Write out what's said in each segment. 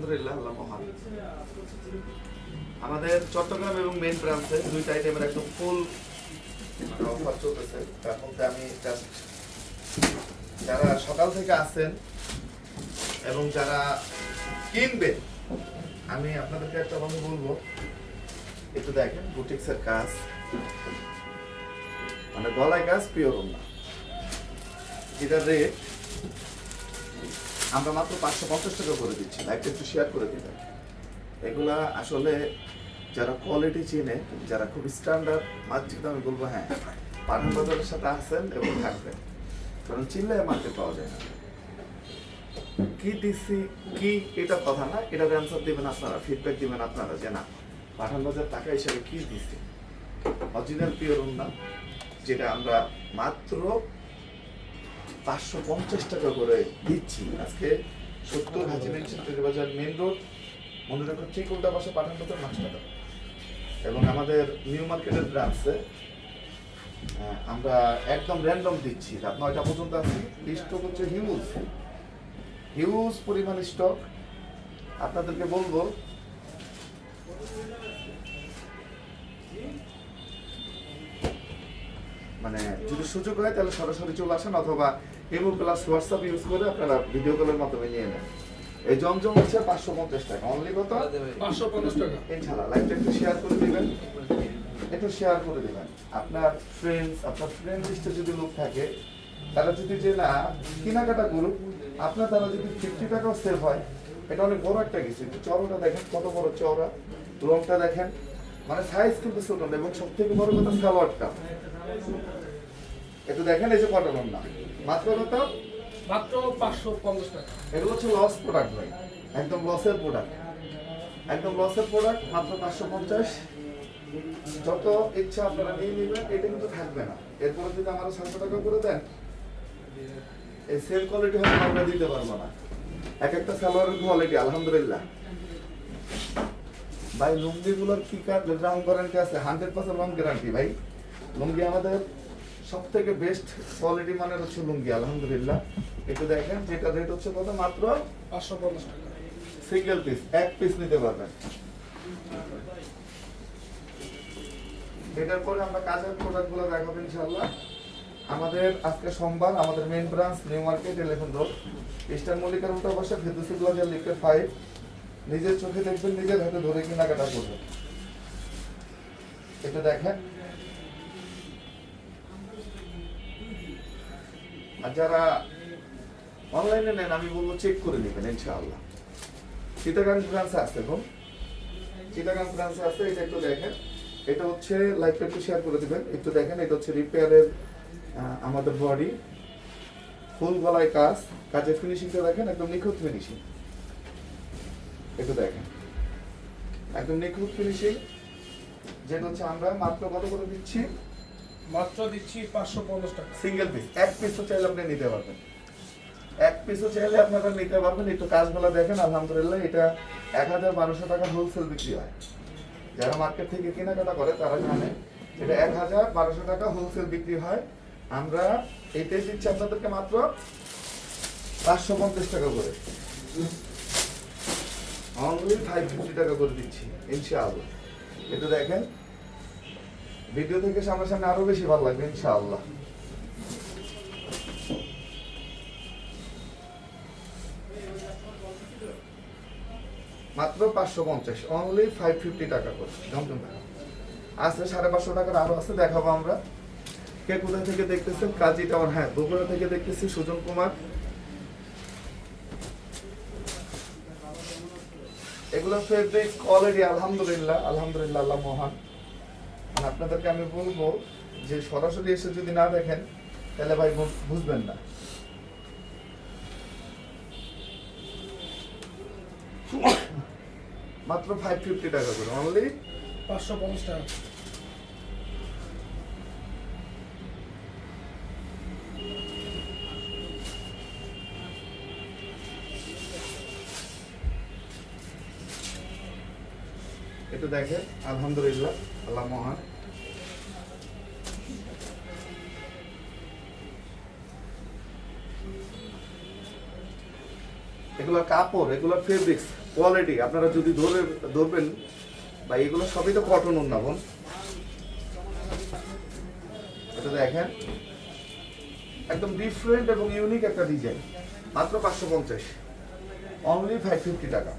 আলহামদুলিল্লাহ, আল্লাহ মহান। আমাদের চট্টগ্রাম এবং মেন ব্রাঞ্চে দুইটা আইটেমের একদম ফুল অফার চলতেছে। তার মধ্যে আমি জাস্ট যারা সকাল থেকে আসেন এবং যারা কিনবেন আমি আপনাদেরকে একটা কথা বলব। একটু দেখেন, বুটিক্সের কাজ। মানে গলায় কাজ পিওর না এটার রেট আমরা মাত্র পাঁচশো পঞ্চাশ টাকা করে দিচ্ছি। লাইভটা একটু শেয়ার করে দিবেন। এগুলা আসলে যারা কোয়ালিটি চিনে, যারা খুব স্ট্যান্ডার্ড মার্কেট আমি বলব হ্যাঁ পাঠান বাজারের সাথে আসেন এবং থাকবেন। কারণ চিনলে মার্কেট পাওয়া যায় না। কি দিচ্ছি কি এটা কথা না, এটার অ্যান্সার দিবেন আপনারা ফিডব্যাক দিবেন আপনারা যে না, পাঠান বাজার টাকা হিসাবে কি দিচ্ছি অরিজিনাল পিওর না যেটা আমরা মাত্র পাঁচশো পঞ্চাশ টাকা করে দিচ্ছি। আজকে সত্তর হাজি মেনশন বাজার মেন রোড। মনে রাখো ঠিক উল্টা পাশে পাঠান বাজার মাছ টাকা। এবং আমাদের নিউ মার্কেটের ব্রাঞ্চে আমরা একদম র্যান্ডম দিচ্ছি। রাত নয়টা পর্যন্ত আছি। স্টক হচ্ছে হিউজ হিউজ পরিমাণ স্টক আপনাদেরকে বলব মানে যদি সুযোগ হয় তাহলে সরাসরি চলে আসেন অথবা ইমো প্লাস হোয়াটসঅ্যাপ ইউজ করে আপনারা ভিডিও কলের মাধ্যমে নিয়ে নেন। এই জমজম হচ্ছে পাঁচশো পঞ্চাশ টাকা। অনলি কত? পাঁচশো পঞ্চাশ টাকা। ইনশাল্লাহ লাইভটা একটু শেয়ার করে দেবেন। একটু শেয়ার করে দেবেন। আপনার ফ্রেন্ডস আপনার ফ্রেন্ড লিস্টে যদি লোক থাকে তারা যদি যে না কেনাকাটা করুক আপনার দ্বারা যদি ফিফটি টাকাও সেভ হয় এটা অনেক বড় একটা কিছু চওড়াটা দেখেন কত বড় চওড়া। লংটা দেখেন। মানে সাইজ কিন্তু ছোট না এবং সব থেকে বড় কথা সালোয়ারটা। একটু দেখেন এই যে কটন না মাত্র কত? মাত্র পাঁচশো পঞ্চাশ টাকা। এগুলো হচ্ছে লস প্রোডাক্ট ভাই একদম লসের প্রোডাক্ট একদম লসের প্রোডাক্ট মাত্র পাঁচশো পঞ্চাশ। যত ইচ্ছা আপনারা নিয়ে নেবেন এটা কিন্তু থাকবে না। এরপরে যদি আমার সাতশো টাকা করে দেন এই সেম কোয়ালিটি হয়তো আমরা দিতে পারব না। এক একটা সালোয়ারের কোয়ালিটি আলহামদুলিল্লাহ। ভাই লুঙ্গিগুলোর কি রং গ্যারান্টি আছে হান্ড্রেড পার্সেন্ট রং গ্যারান্টি ভাই। লুঙ্গি আমাদের সব থেকে বেস্ট কোয়ালিটি মানের হচ্ছে লুঙ্গি আলহামদুলিল্লাহ। একটু দেখেন যেটা রেট হচ্ছে কত? মাত্র পাঁচশো পঞ্চাশ টাকা। সিঙ্গেল পিস এক পিস নিতে পারবেন। এটার পরে আমরা কাজের প্রোডাক্টগুলো দেখাবো ইনশাল্লাহ আমাদের আজকে সোমবার আমাদের main branch new market eleven road eastern মল্লিকার উল্টা পাশে ফেদুসি প্লাজা লিফটের ফাইভ নিজের চোখে দেখবেন, নিজের হাতে ধরে কেনাকাটা করবেন। এটা দেখেন। আর যারা অনলাইনে নেন, আমি বলব চেক করে নেবেন, ইনশাআল্লাহ। চিটাগাং, ফ্রান্সে আছে এখন চিটাগাং, ফ্রান্সে আছে, এটা একটু দেখেন। এটা হচ্ছে লাইভটা একটু শেয়ার করে দেবেন, একটু দেখেন, এটা হচ্ছে রিপেয়ারের আমাদের বডি ফুল গলায় কাজ, কাজের ফিনিশিংটা দেখেন, একদম নিখুঁত ফিনিশিং একটু দেখেন। একদম নিখুঁত ফিনিশিং যেটা হচ্ছে আমরা মাত্র কত করে দিচ্ছি? মাত্র দিচ্ছি পাঁচশো পঞ্চাশ টাকা। সিঙ্গেল পিস এক পিসও চাইলে আপনি নিতে পারবেন। এক পিসও চাইলে আপনারা নিতে পারবেন। একটু কাজগুলো দেখেন আলহামদুলিল্লাহ এটা এক হাজার বারোশো টাকা হোলসেল বিক্রি হয়। যারা মার্কেট থেকে কেনাকাটা করে তারা জানে এটা এক হাজার বারোশো টাকা হোলসেল বিক্রি হয়। আমরা এটাই দিচ্ছি আপনাদেরকে মাত্র পাঁচশো পঞ্চাশ টাকা করে। অনলি টাকা করে দিচ্ছি দেখেন ভিডিও থেকে সামনাসামনি আরও বেশি ভালো লাগবে, ইনশাআল্লাহ। মাত্র পাঁচশো পঞ্চাশ অনলি ফাইভ ফিফটি টাকা করে। জমজম সাড়ে পাঁচশো টাকার আরও আছে, দেখাবো আমরা। কে কোথা থেকে দেখতেছেন? কাজী টাওয়ার হ্যাঁ বগুড়া থেকে দেখতেছি সুজন কুমার। এগুলো ফেব্রিক অলরেডি আলহামদুলিল্লাহ আলহামদুলিল্লাহ আল্লাহ মহান। মানে আপনাদেরকে আমি বলব যে সরাসরি এসে যদি না দেখেন, তাহলে ভাই বুঝবেন না। মাত্র ফাইভ ফিফটি টাকা করে অনলি পাঁচশো পঞ্চাশ টাকা। একটু দেখেন, আলহামদুলিল্লাহ, আল্লাহ মহান। এগুলো কাপড়, এগুলো ফেব্রিক্স কোয়ালিটি আপনারা যদি ধরে, ধরবেন, বা এগুলো সবই তো কটন না বোন এটা দেখেন, একদম ডিফারেন্ট এবং ইউনিক একটা ডিজাইন মাত্র পাঁচশো পঞ্চাশ। অনলি ফাইভ ফিফটি টাকা।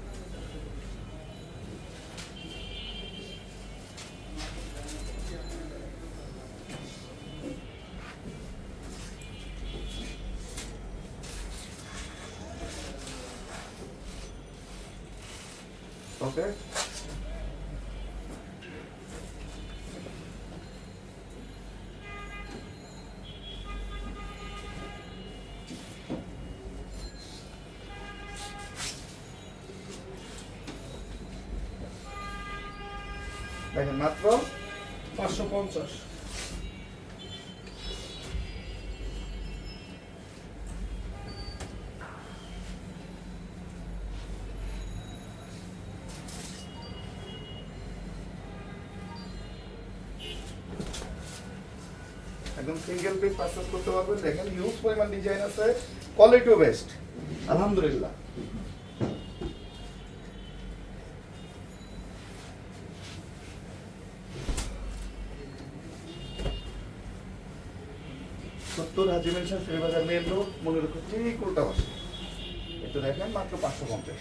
ওকে দেখেন মাত্র পাঁচশো পঞ্চাশ সিঙ্গেল পিস পারচেস করতে পারবেন। দেখেন হিউজ পরিমাণ ডিজাইন আছে। কোয়ালিটিও বেস্ট আলহামদুলিল্লাহ। সত্তর হাজি মেনশন, ফেরিবাজার মেন রোড মনে রাখো ঠিক উল্টা পাশে। এটা দেখেন, মাত্র পাঁচশো পঞ্চাশ।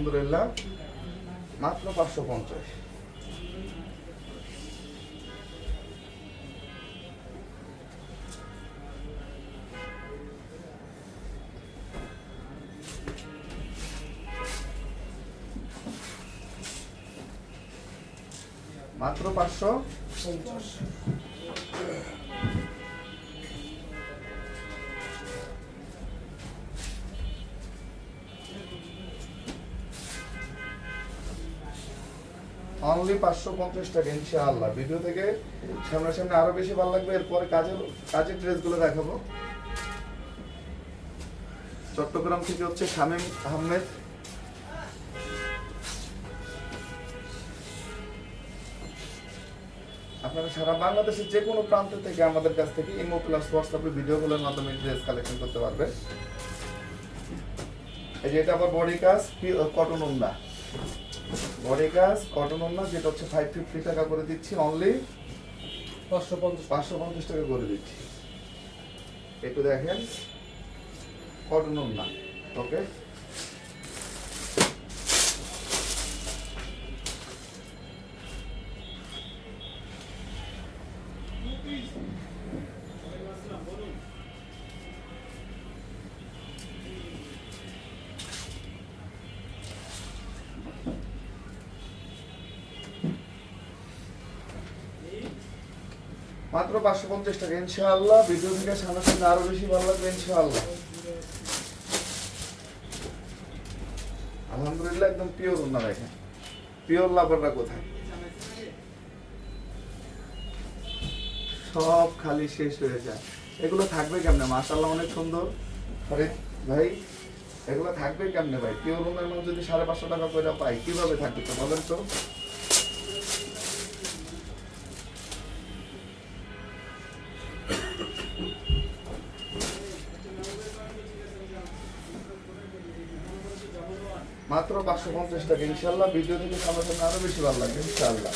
আলহামদুলিল্লাহ মাত্র পাঁচশো পঞ্চাশ। মাত্র পাঁচশো পঞ্চাশ। অনলি পাঁচশো পঞ্চাশ টাকা ইনশাআল্লাহ ভিডিও থেকে সামনাসামনি আরও বেশি ভালো লাগবে। এরপরে কাজের কাজের ড্রেসগুলো দেখাবো। চট্টগ্রাম থেকে হচ্ছে শামীম আহমেদ। আপনারা সারা বাংলাদেশের যে কোনো প্রান্ত থেকে আমাদের কাছ থেকে ইমো প্লাস হোয়াটসঅ্যাপে ভিডিওগুলোর মাধ্যমে ড্রেস কালেকশন করতে পারবে। এই যে এটা আবার বডি কাজ কটন উন্না বডি কাজ কটন ওন্না যেটা হচ্ছে ফাইভ ফিফটি টাকা করে দিচ্ছি অনলি পাঁচশো পঞ্চাশ। পাঁচশো পঞ্চাশ টাকা করে দিচ্ছি। একটু দেখেন কটন ওন্না ওকে মাত্র পাঁচশো পঞ্চাশ টাকা, ইনশাআল্লাহ। ভিডিও থেকে সামনাসামনি আরও বেশি ভালো লাগবে, ইনশাআল্লাহ। আলহামদুলিল্লাহ, একদম পিওর ওন্না দেখেন। পিওর লাভাররা কোথায়? সব খালি শেষ হয়ে যায়। এগুলো থাকবে কেমনে? মাশাআল্লাহ অনেক সুন্দর। ফরিদ ভাই, এগুলো থাকবে কেমনে ভাই? পিওর মধ্যে যদি সাড়ে পাঁচশো টাকা করে পাই, কীভাবে থাকবে তো বলেন তো? মাত্র পাঁচশো পঞ্চাশ টাকা। ইনশাল্লাহ ভিডিও থেকে সামনে আরও বেশি ভালো লাগবে ইনশাল্লাহ।